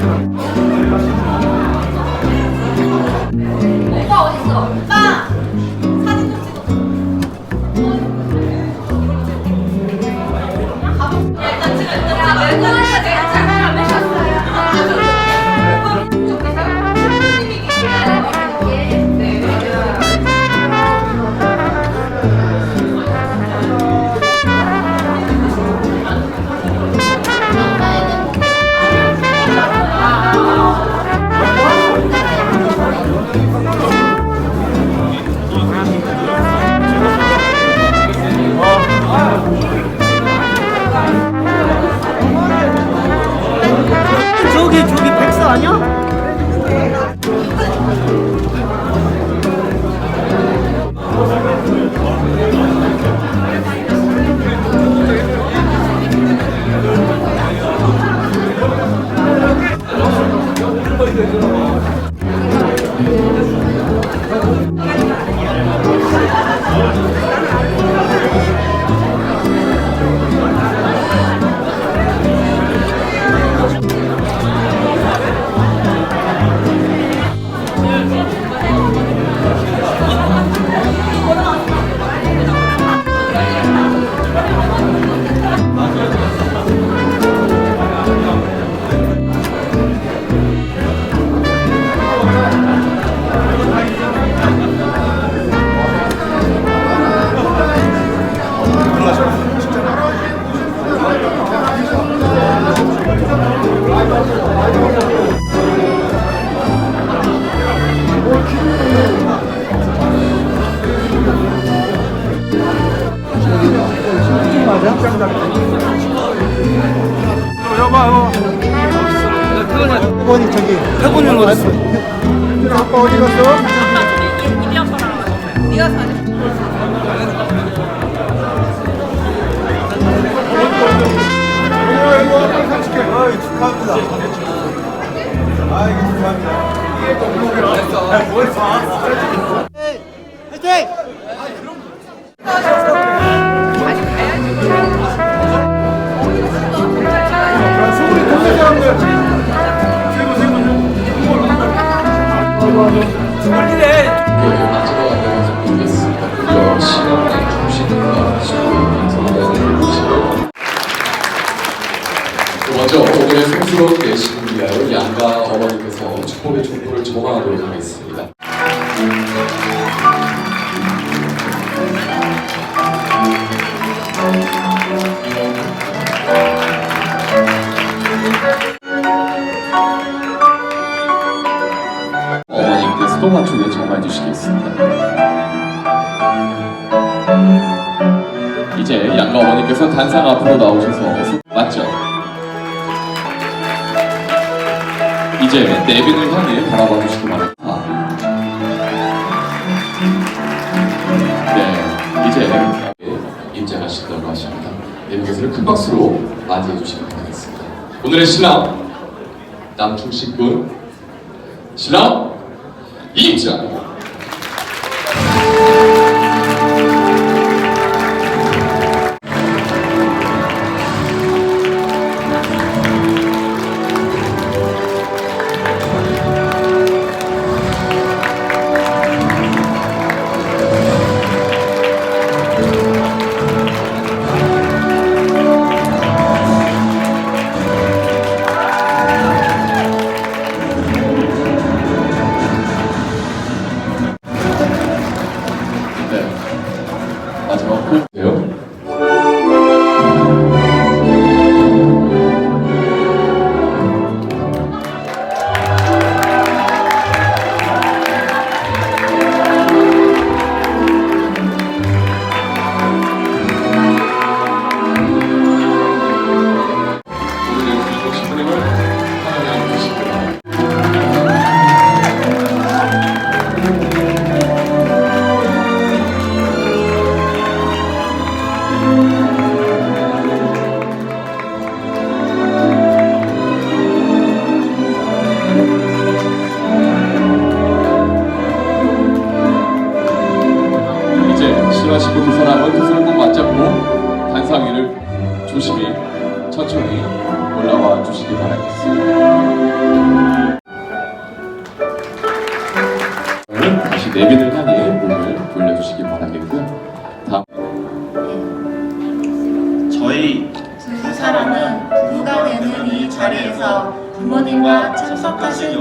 Yeah. 태권이 저기. 태권이 어디 있어? 아빠 어디 갔어? 네가 사진. 이거 이거 아빠 산책해 아이 축하합니다. 아이 축하합니다 소울이 동 먼저 오늘의 성스러운 내신을 위하여 양가 어머니께서 축복의 촛불을 조망하도록 하겠습니다. 단상 앞으로 나오셔서 맞죠? 이제 내빈을 향해 바라봐 주시기 바랍니다. 네, 이제 입장하시도록 하십니다. 내빈께서를 큰 박수로 맞이해 주시기 바라겠습니다. 오늘의 신랑 남충식 군 신랑 입장.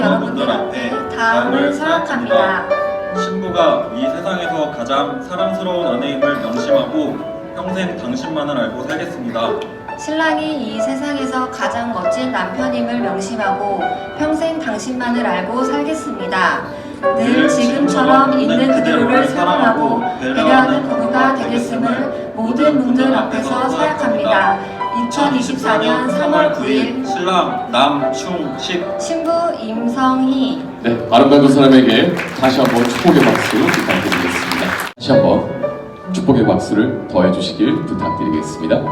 여러분들 앞에 다음을 서약합니다. 신부가 이 세상에서 가장 사랑스러운 아내임을 명심하고 평생 당신만을 알고 살겠습니다. 신랑이 이 세상에서 가장 멋진 남편임을 명심하고 평생 당신만을 알고 살겠습니다. 늘 지금처럼 있는 그대로를 사랑하고 배려하는 부부가 되겠음을 모든 분들 앞에서 서약합니다. 2024년 3월 9일 신랑 남충식 신부 임성희 네, 아름다운 두 사람에게 다시 한번 축복의 박수 부탁드리겠습니다. 다시 한번 축복의 박수를 더해 주시길 부탁드리겠습니다.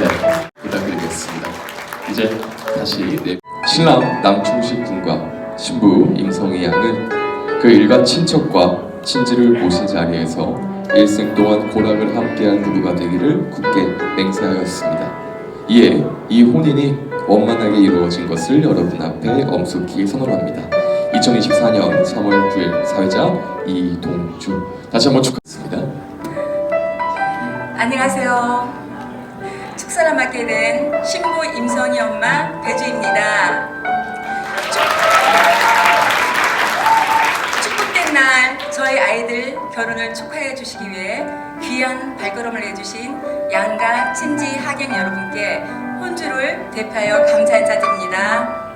네, 부탁드리겠습니다. 이제 다시 네. 신랑 남충식 군과 신부 임성희 양은 그 일가 친척과 친지를 모신 자리에서 일생 동안 고락을 함께한 부부가 되기를 굳게 맹세하였습니다. 이에 이 혼인이 원만하게 이루어진 것을 여러분 앞에 엄숙히 선언합니다. 2024년 3월 9일 사회자 이동주 다시 한번 축하드립니다. 안녕하세요. 축사를 맡게 된 신부 임성희 엄마 배주입니다. 날 저희 아이들 결혼을 축하해 주시기 위해 귀한 발걸음을 해주신 양가 친지 하객 여러분께 혼주를 대표하여 감사 인사드립니다.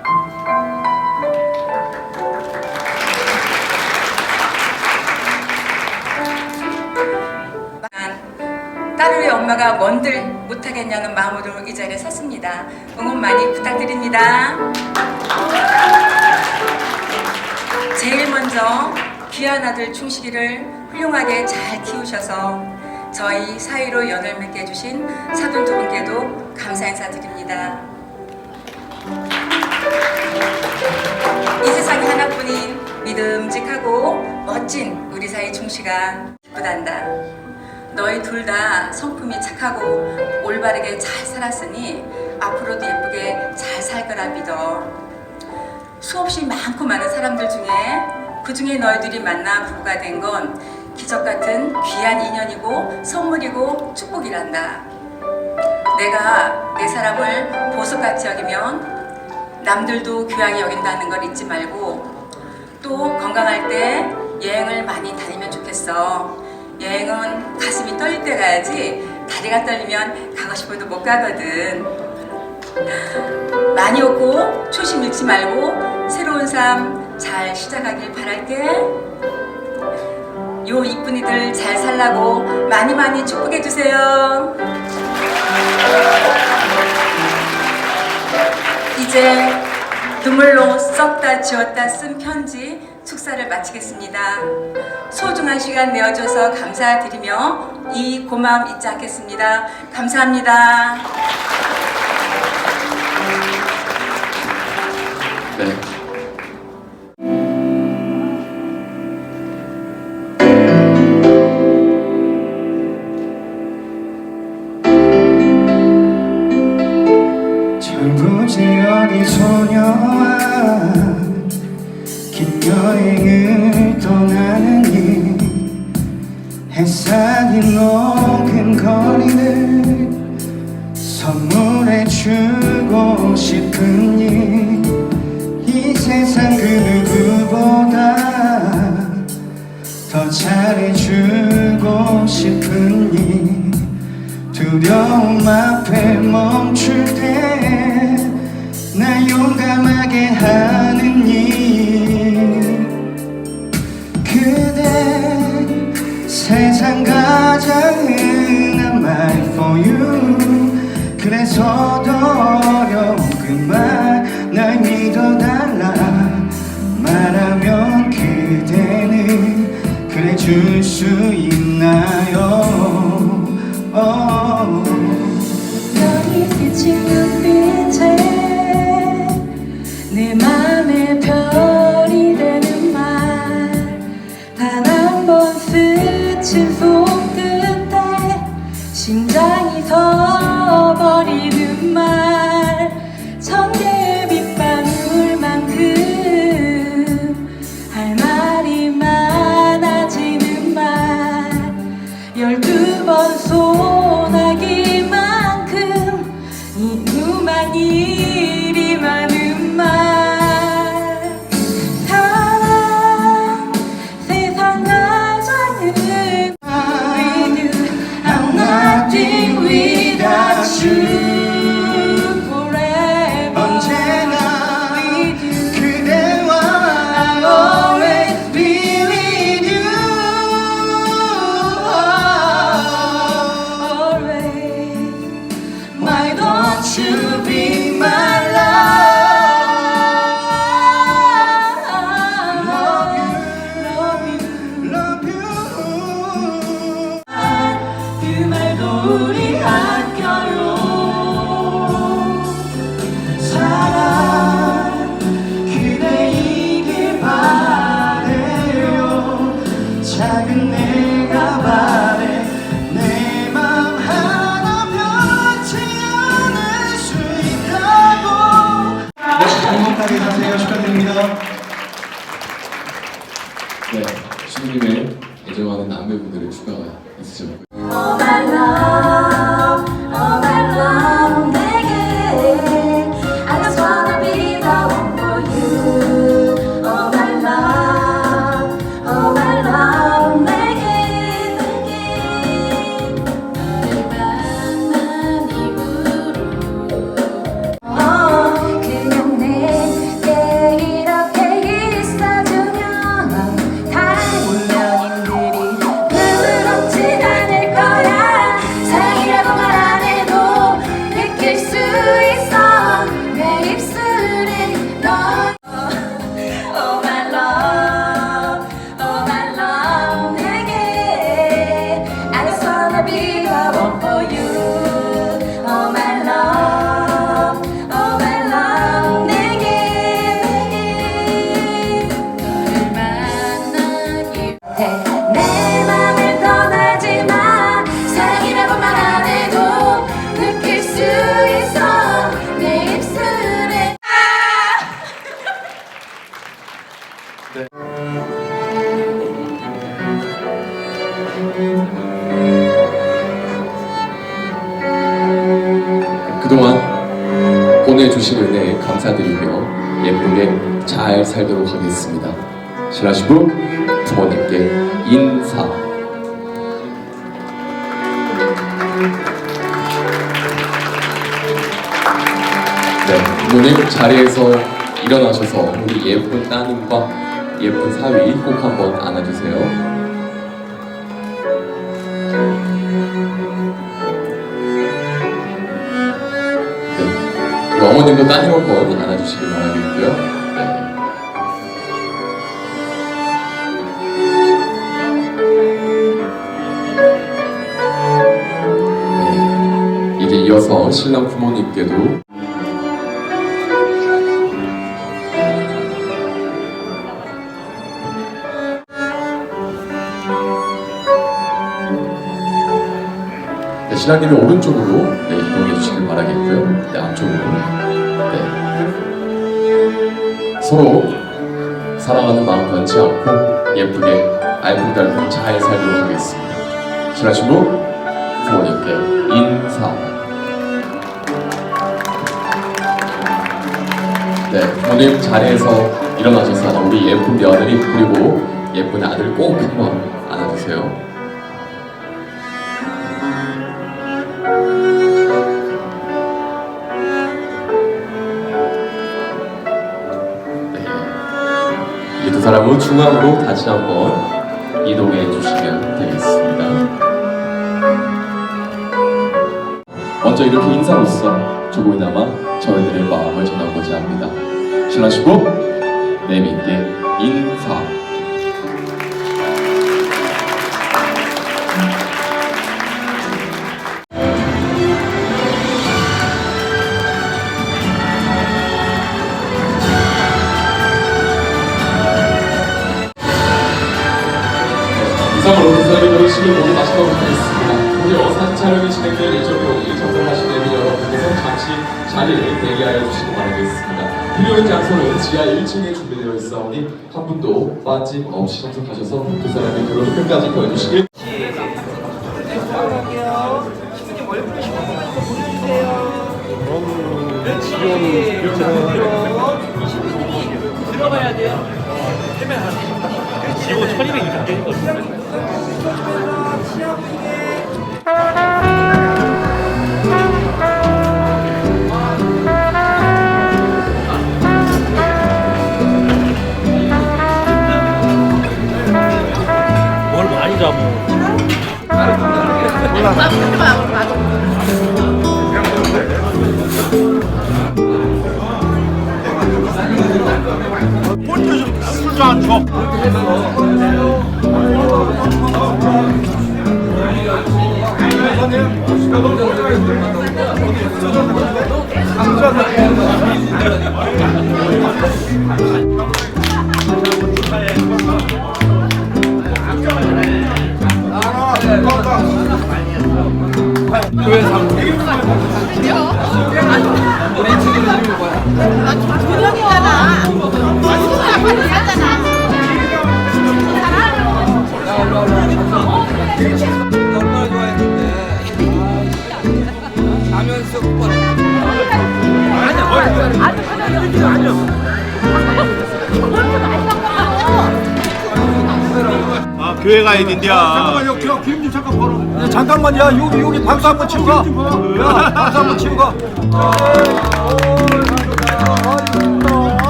딸의 엄마가 뭔들 못하겠냐는 마음으로 이 자리에 섰습니다. 응원 많이 부탁드립니다. 제일 먼저 귀한 아들 충식이를 훌륭하게 잘 키우셔서 저희 사이로 연을 맺게 해주신 사돈 두 분께도 감사 인사드립니다. 이 세상에 하나뿐인 믿음직하고 멋진 우리 사이 충식아 기쁘단다. 너희 둘 다 성품이 착하고 올바르게 잘 살았으니 앞으로도 예쁘게 잘 살 거라 믿어. 수없이 많고 많은 사람들 중에 그 중에 너희들이 만나 부부가 된 건 기적 같은 귀한 인연이고 선물이고 축복이란다. 내가 내 사람을 보석같이 여기면 남들도 귀하게 여긴다는 걸 잊지 말고 또 건강할 때 여행을 많이 다니면 좋겠어. 여행은 가슴이 떨릴 때 가야지 다리가 떨리면 가고 싶어도 못 가거든. 많이 웃고 초심 잃지 말고 새로운 삶 잘 시작하길 바랄게. 요 이쁜이들 잘 살라고 많이 많이 축복해 주세요. 이제 눈물로 썼다 지웠다 쓴 편지 축사를 마치겠습니다. 소중한 시간 내어줘서 감사드리며 이 고마움 잊지 않겠습니다. 감사합니다. 네. 더 잘해주고 일 두려움 앞에 멈출 때날 용감하게 하는 일. 그대 세상 가장 흔한 말 for you. 그래서 더 어려운 그말날 믿어달라. 말하면 그대는 그래 줄수 있나요? 너 ti. 주신 은혜에 감사드리며 예쁘게 잘 살도록 하겠습니다. 신하시부 부모님께 인사. 네, 부모님 자리에서 일어나셔서 우리 예쁜 따님과 예쁜 사위 꼭 한번 안아주세요. 네. 우리 어머님도 따님 한번 안아주시길 바라겠고요. 네. 네. 이어서 신랑 부모님께도 네, 신랑님이 오른쪽으로 바라겠고요. 네, 앞쪽으로. 네. 서로 사랑하는 마음 변치 않고 예쁘게 알콩달콩 잘 살도록 하겠습니다. 신하시고 부모님께 인사. 네, 부모님 자리에서 일어나셔서 우리 예쁜 며느리 그리고 예쁜 아들 꼭 한번 안아주세요. 중앙으로 다시 한번 이동해 주시면 되겠습니다. 먼저 이렇게 인사로서 조금이나마 저희들의 마음을 전하고자 합니다. 신하시고 내민께 인사. 필요한 장소는 지하 1층에 준비되어 있사오니 한 분도 빠짐 없이 참석하셔서 두 사람의 결혼을 끝까지 보여주시길 지금 1200이 되는 거지. 술좀 줘. 나 조명 아 교회가 아닙니다. 교회 가야 된디야 잠깐만 여기 기름 좀 잠깐 걸어. 야, 잠깐만 야 여기 여기 박수 한번 치고 가. 야, 박수 한번 치고 가.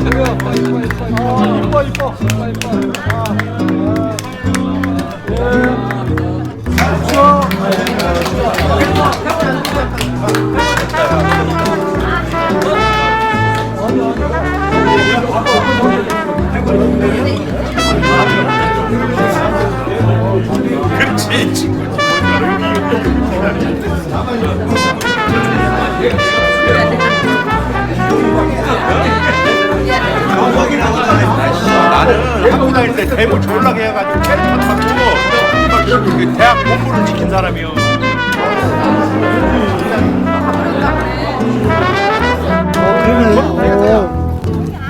이뻐 이뻐 이뻐 이뻐 이뻐 이뻐 나는 학교 다닐 때 대부 졸라게 해가지고 캐릭터 타고 그 대학 본부를 지킨 사람이요.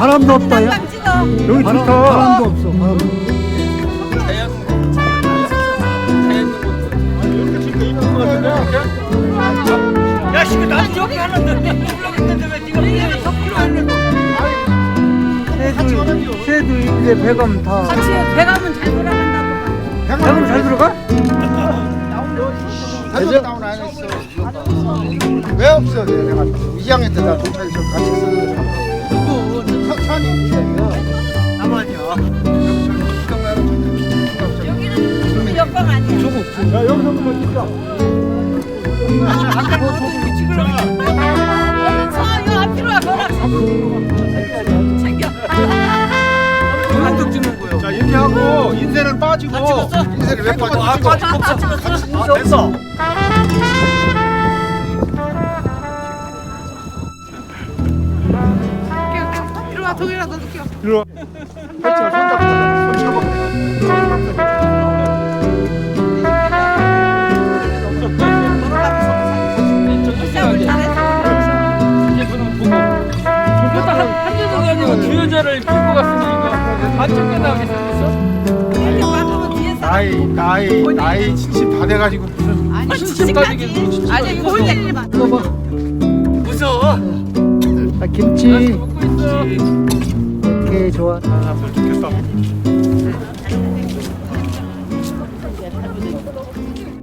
바람도 없다. 야. 여기 바람, 좋다. 바람도 없어. 바람도. 야, 씨, 나 새들, 새들 이제 배감 다. 같이 배가면 잘 돌아간다고. 배감 잘 들어가? 대전 다운 안 했어. 왜 없어? 내가 2학년 때나 동창회에서 같이 쓰는 거. 야. 야, 여기서 한번 찍자. 아, 이거 앞으로 와, 걸어. 챙겨. 그만큼 찍는 거요. 자, 이렇게 하고 인쇄는 빠지고. 인생이 왜 빠져? 아, 빠지고 없어. 아, 됐어. 이리 와, 동일아, 너도 껴. 이리 와. 손잡고. 손잡고. 나이, 나이, 나이 70다 돼가지고 무슨. 아니, 칠십까지 아니, 볼 일이 많 무서워. 아, 김치. 먹고 있어. 오케이, 좋아. 좋겠어.